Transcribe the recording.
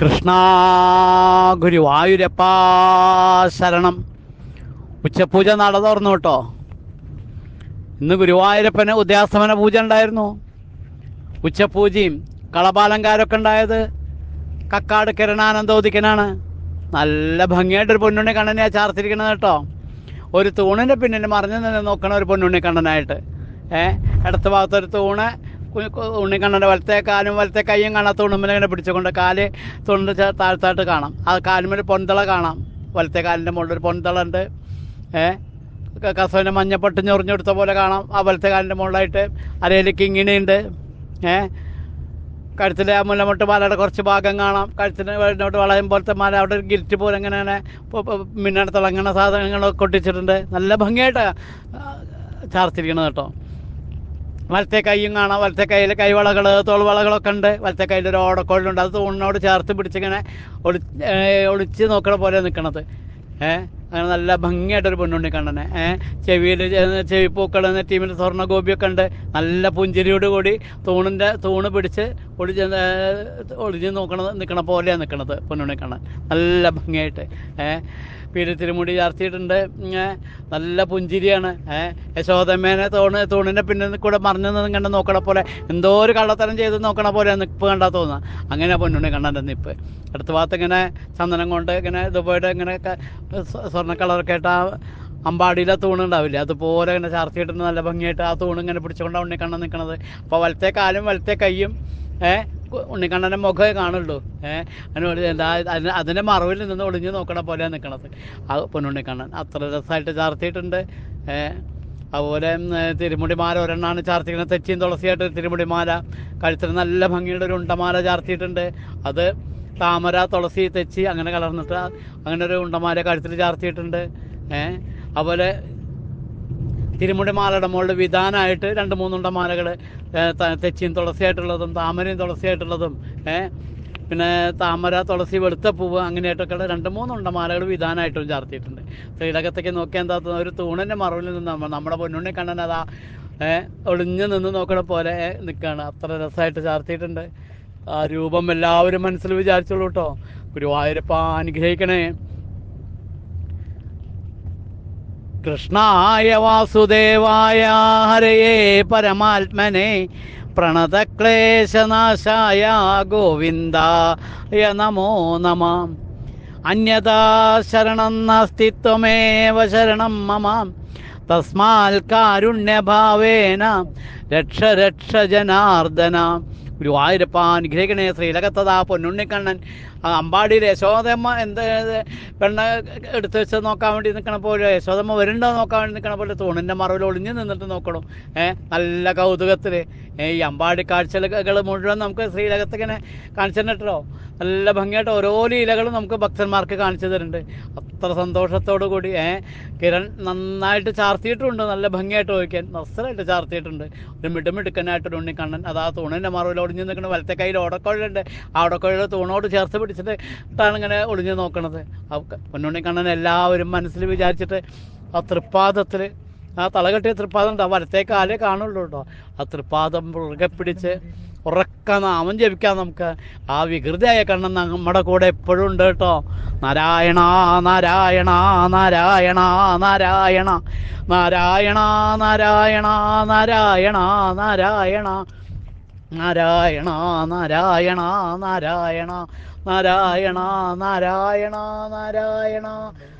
കൃഷ്ണ ഗുരുവായൂരപ്പ ശരണം. ഉച്ചപൂജ നട തുറന്നു കേട്ടോ. ഇന്ന് ഗുരുവായൂരപ്പന് ഉദയാസ്തമന പൂജ ഉണ്ടായിരുന്നു. ഉച്ചപൂജയും കളപാലങ്കാരൊക്കെ ഉണ്ടായത് കക്കാട് കിരണാനന്ദോദിക്കനാണ്. നല്ല ഭംഗിയായിട്ടൊരു പൊന്നുണ്ണി കണ്ണനെയാണ് ചാർത്തിരിക്കണത് കേട്ടോ. ഒരു തൂണിന്റെ പിന്നിൽ മറിഞ്ഞു നിന്ന് നോക്കണ ഒരു പൊന്നുണ്ണി കണ്ണനായിട്ട്. ഏഹ് ഇടത്ത് ഭാഗത്തൊരു തൂണ് ഉണ്ണിക്കണ്ണന്റെ വലത്തെ കാലും വലത്തെ കൈയും കാണാം തൂണുമ്മിൽ ഇങ്ങനെ പിടിച്ചുകൊണ്ട് കാൽ ചെ- താഴ്ത്തായിട്ട് കാണാം. ആ കാലുമ്മൽ പൊന്തള കാണാം. വലത്തെ കാലിന്റെ മുകളിൽ ഒരു പൊന്തള ഉണ്ട്. ഏ? കസവിന്റെ മഞ്ഞപ്പട്ട് ഞൊറിഞ്ഞെടുത്ത പോലെ കാണാം. ആ വലത്തെ കാലിന്റെ മുകളിലായിട്ട് അരയിൽ കിങ്ങിണിയുണ്ട് ഏ? കഴുത്തിലെ ആ മുല്ലമൊട്ട് മാലയുടെ കുറച്ച് ഭാഗം കാണാം. കഴുത്തിന് വേണ്ടോട്ട് വളയം പോലത്തെ മാല. അവിടെ ഒരു ഗിരിറ്റ് പോലെ ഇങ്ങനെ മിന്നണ തിളങ്ങണ സാധനങ്ങളൊക്കെ ഒട്ടിച്ചിട്ടുണ്ട്. നല്ല ഭംഗിയായിട്ടാണ് ചാർത്തിരിക്കണത് കേട്ടോ. വലത്തെ കൈയും കാണാം. വലത്തെ കയ്യിൽ കൈവളകൾ തോൾവളകളൊക്കെ ഉണ്ട്. വലത്തെ കയ്യിൽ ഒരു ഓടക്കോളുണ്ട് അത് തൂണിനോട് ചേർത്ത് പിടിച്ചിങ്ങനെ ഒളി ഒളിച്ച് നോക്കണ പോലെ നിൽക്കണത് ഏഹ് അങ്ങനെ നല്ല ഭംഗിയായിട്ടൊരു പെണ്ണുണ്ട് ഏഹ് ചെവിയിൽ ചെവിപ്പൂക്കൾ ടീമിന്റെ സ്വർണ ഗോപിയൊക്കെ ഉണ്ട്. നല്ല പുഞ്ചിരിയോട് കൂടി തൂണിന്റെ തൂണ് പിടിച്ച് ഒളിച്ച് ഒളിഞ്ഞ് നോക്കണത് നിൽക്കണ പോലെയാണ് നിൽക്കണത് പെണ്ണുണ്ണി കണ്ണൻ നല്ല ഭംഗിയായിട്ട്. ഏഹ് പീരി തിരുമുടി ചാർത്തിയിട്ടുണ്ട് നല്ല പുഞ്ചിരിയാണ്. യശോദമ്മേനെ തോണ് തൂണിന്റെ പിന്നിൽ കൂടെ മറിഞ്ഞു നിന്ന് കണ്ട് നോക്കണ പോലെ എന്തോ ഒരു കള്ളത്തരം ചെയ്ത് നോക്കണ പോലെ നിപ്പ് കണ്ടാൽ തോന്നുക അങ്ങനെ പൊന്നുണ്ണി കണ്ണന്റെ നിപ്പ്. അടുത്ത ഭാഗത്ത് ഇങ്ങനെ ചന്ദനം കൊണ്ട് ഇങ്ങനെ ഇതുപോലെ സ്വ- സ്വർണ കളറൊക്കെ ആയിട്ട് ആ അമ്പാടിയിലെ തൂണുണ്ടാവില്ലേ അതുപോലെ ഇങ്ങനെ ചാർത്തിയിട്ടുണ്ട് നല്ല ഭംഗിയായിട്ട് ആ തൂണ് ഇങ്ങനെ പിടിച്ചുകൊണ്ട് ഉണ്ണിക്കണ്ണൻ നിൽക്കണത് അപ്പോൾ വലത്തെ കാലും വലത്തെ കൈയും ഏഹ് ഉണ്ണിക്കണ്ണന്റെ മുഖമേ കാണുള്ളൂ. ഏഹ് അതിനോട് എന്താ അതിന് അതിന്റെ മറവിൽ നിന്ന് ഒളിഞ്ഞു നോക്കണ പോലെയാണ് നിൽക്കണത് ആ പൊന്നുണ്ണിക്കണ്ണൻ അത്ര രസമായിട്ട് ചാർത്തിയിട്ടുണ്ട്. ഏഹ് അതുപോലെ തിരുമുടിമാല ഒരെണ്ണാണ് ചാർത്തിക്കുന്നത് തെച്ചിയും തുളസിയായിട്ട് തിരുമുടിമാല. കഴുത്തിന് നല്ല ഭംഗിയുള്ള ഒരു ഉണ്ടമാല ചാർത്തിയിട്ടുണ്ട്. അത് താമര തുളസി തെച്ചി അങ്ങനെ കലർന്നിട്ട് അങ്ങനെ ഒരു ഉണ്ടമാല കഴുത്തിൽ ചാർത്തിയിട്ടുണ്ട്. ഏഹ് അതുപോലെ തിരുമുടിമാലയുടെ മുകളിൽ വിധാനമായിട്ട് രണ്ട് മൂന്നുണ്ട മാലകൾ തെച്ചിയും തുളസിയായിട്ടുള്ളതും താമരയും തുളസിയായിട്ടുള്ളതും ഏഹ് പിന്നെ താമര തുളസി വെളുത്ത പൂവ് അങ്ങനെയായിട്ടൊക്കെയുള്ള രണ്ട് മൂന്നുണ്ട മാലകൾ വിധാനമായിട്ടും ചാർത്തിയിട്ടുണ്ട്. ശ്രീലകത്തേക്ക് നോക്കിയാൽ എന്താ ഒരു തൂണിന്റെ മറവിൽ നിന്ന് നമ്മുടെ പൊന്നുണ്ണി കണ്ണൻ അതാ ഒളിഞ്ഞു നിന്ന് നോക്കണ പോലെ നിൽക്കുകയാണ് അത്ര രസമായിട്ട് ചാർത്തിയിട്ടുണ്ട്. ആ രൂപം എല്ലാവരും മനസ്സിൽ വിചാരിച്ചോളൂ കേട്ടോ. ഗുരുവായൂരപ്പ അനുഗ്രഹിക്കണേ. കൃഷ്ണായ വാസുദേവായ ഹരയേ പരമാത്മനെ പ്രണതക്ലേശനാശായ ഗോവിന്ദായ നമോ നമ. അന്യതാ ശരണം നാസ്തിത്വമേവ ശരണം മമ. തസ്മാൽ കാരുണ്യഭാവേന രക്ഷ രക്ഷ ജനാർദ്ദന. ഗുരുവായൂരപ്പ അനുഗ്രഹിക്കണേ ശ്രീലകത്തതാ പൊന്നുണ്ണിക്കണ്ണൻ അമ്പാടിയിലെ യശോദമ്മ എന്ത് പെണ്ണ എടുത്ത് വെച്ച് നോക്കാൻ വേണ്ടി നിൽക്കണ പോലെ യശോദമ്മ വരുന്നുണ്ടോ നോക്കാൻ വേണ്ടി നിൽക്കണ പോലെ തൂണിന്റെ മറവിൽ ഒളിഞ്ഞ് നിന്നിട്ട് നോക്കണം. ഏഹ് നല്ല കൗതുകത്തിൽ ഈ അമ്പാടി കാഴ്ചകൾ മുഴുവൻ നമുക്ക് ശ്രീലകത്തിങ്ങനെ കാണിച്ചു തന്നിട്ടോ നല്ല ഭംഗിയായിട്ട് ഓരോ ലീലകളും നമുക്ക് ഭക്തന്മാർക്ക് കാണിച്ചു തരുന്നുണ്ട്. അത്ര സന്തോഷത്തോടു കൂടി ഏ കിരൺ നന്നായിട്ട് ചാർത്തിയിട്ടുണ്ട്. നല്ല ഭംഗിയായിട്ട് ചോദിക്കാൻ. നസ്സലായിട്ട് ചാർത്തിയിട്ടുണ്ട്. ഒരു മിടുമിടുക്കനായിട്ടൊരു ഉണ്ണിക്കണ്ണൻ അത് ആ തൂണിന്റെ മറവിൽ ഒളിഞ്ഞു നിൽക്കുന്ന വലത്തെ കയ്യിൽ ഓടക്കുഴലുണ്ട് ആ ഓടക്കുഴൽ തൂണോട് ചേർത്ത് പിടിച്ചിട്ടാണ് ട്ടാണ് ഇങ്ങനെ ഒളിഞ്ഞു നോക്കണത്. പൊന്നുണ്ണിക്കണ്ണൻ എല്ലാവരും മനസ്സിൽ വിചാരിച്ചിട്ട് ആ തൃപ്പാദത്തിൽ ആ തലകെട്ടിയ തൃപ്പാദം ഉണ്ടോ വലത്തെ കാലേ കാണുള്ളൂ കേട്ടോ. ആ തൃപ്പാദം മുറുകെ പിടിച്ച് ഉറക്ക നാമം ജപിക്കാം നമുക്ക്. ആ വികൃതിയായ കണ്ണൻ നമ്മുടെ കൂടെ എപ്പോഴും ഉണ്ട് കേട്ടോ. നാരായണ നാരായണ നാരായണ നാരായണ. നാരായണ നാരായണ നാരായണ നാരായണ. നാരായണ നാരായണ നാരായണ. നാരായണ നാരായണ നാരായണ.